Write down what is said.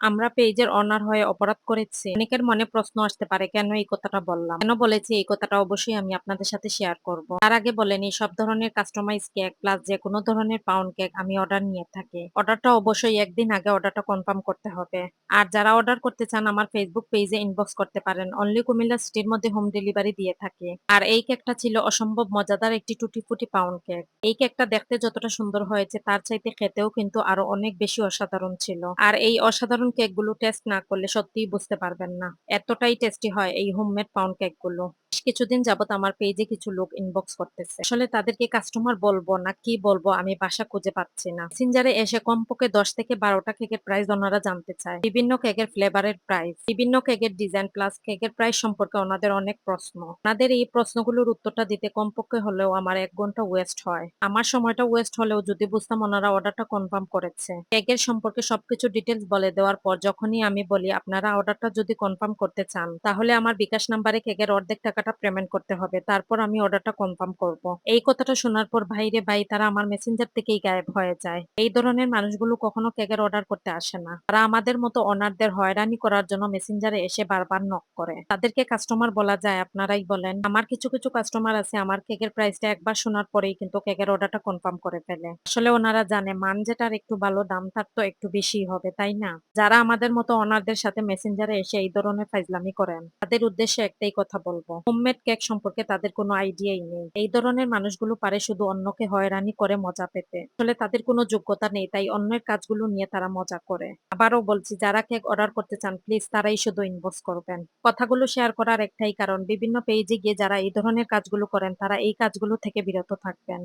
আমরা পেজের অনার হয়ে অপরাধ করেছি। অনেকের মনে প্রশ্ন আসতে পারে, কেন এই কথাটা বললাম? কেন বলেছি এই কথাটা অবশ্যই আমি আপনাদের সাথে শেয়ার করব। তার আগে বলেন সব ধরনের কাস্টমাইজ কেক প্লাস যে কোনো ধরনের পাউন্ড কেক আমি অর্ডার নিয়ে থাকি। অর্ডারটা অবশ্যই একদিন আগে অর্ডারটা কনফার্ম করতে হবে। আর যারা অর্ডার করতে চান, আমার ফেসবুক পেজে ইনবক্স করতে পারেন। অনলি কুমিল্লা সিটির মধ্যে হোম ডেলিভারি দিয়ে থাকে। আর এই কেকটা ছিল অসম্ভব মজাদার একটি টুটি ফুটি পাউন্ড কেক এই কেকটা দেখতে যতটা সুন্দর হয়েছে, তার চাইতে খেতেও কিন্তু আরও অনেক বেশি অসাধারণ ছিল। আর এই অসাধারণ কেকগুলো টেস্ট না করলে সত্যিই বুঝতে পারবেন না। এতটাই টেস্টি হয় এই হোমমেড পাউন্ড কেকগুলো বেশ কিছুদিন যাবত আমার পেজে কিছু লোক ইনবক্স করতেছে। আসলে তাদেরকে কাস্টমার বলব না, কি বলব আমি বাসা খুঁজে পাচ্ছি না। সিনজারে এসে কমপক্ষে দশ থেকে বারোটা কেকের প্রাইস ওনারা জানতে চায়। বিভিন্ন কেকের ফ্লেভারের প্রাইস বিভিন্ন কেকের ডিজাইন প্লাস কেকের প্রাইস সম্পর্কে ওনাদের অনেক প্রশ্ন। ওনাদের এই প্রশ্নগুলোর উত্তরটা দিতে কমপক্ষে হলেও আমার এক ঘণ্টা ওয়েস্ট হয়। আমার সময়টা ওয়েস্ট হলেও যদি বুঝতাম ওনারা অর্ডারটা কনফার্ম করেছে। কেকের সম্পর্কে সবকিছু ডিটেলস বলে দেওয়ার পর যখনই আমি বলি, আপনারা অর্ডারটা যদি কনফার্ম করতে চান, তাহলে আমার বিকাশ নাম্বারে কেকের অর্ধেক টাকাটা পেমেন্ট করতে হবে। তারপর আমি অর্ডারটা কনফার্ম করব। এই কথাটা শোনার পর ভাইরে ভাই, তারা আমার মেসেঞ্জার থেকেই গায়েব হয়ে যায়। এই ধরনের মানুষগুলো কখনো কেকের অর্ডার করতে আসে না। তারা আমাদের মতো অনারদের হয়রানি করার জন্য মেসেঞ্জারে এসে বারবার নক করে। তাদেরকে কাস্টমার বলা যায়, আপনারাই বলেন। আমার কিছু কিছু কাস্টমার আছে, আমার কেকের প্রাইসটা একবার শোনার পরেই কিন্তু কেকের অর্ডারটা কনফার্ম করে ফেলে। আসলে ওনারা জানে, মান যেটার একটু ভালো, দাম থাকতো একটু বেশি হবে, তাই না? যারা আমাদের মতো অনারদের সাথে মেসেঞ্জারে এসে এই ধরনের ফাইজলামি করেন। তাদের উদ্দেশ্যে একটাই কথা বলব। হোমমেড কেক সম্পর্কে তাদের কোনো আইডিয়াই নেই। এই ধরনের মানুষগুলো পারে শুধু অন্যকে হয়রানি করে মজা পেতে। আসলে তাদের কোনো যোগ্যতা নেই, তাই অন্যের কাজগুলো নিয়ে তারা মজা করে। আবারও বলছি, যারা কেক অর্ডার করতে চান, প্লিজ তারাই শুধু ইনবক্স করবেন। কথাগুলো শেয়ার করার একটাই কারণ, বিভিন্ন পেজে গিয়ে যারা এই ধরনের কাজগুলো করেন, তারা এই কাজগুলো থেকে বিরত থাকবেন।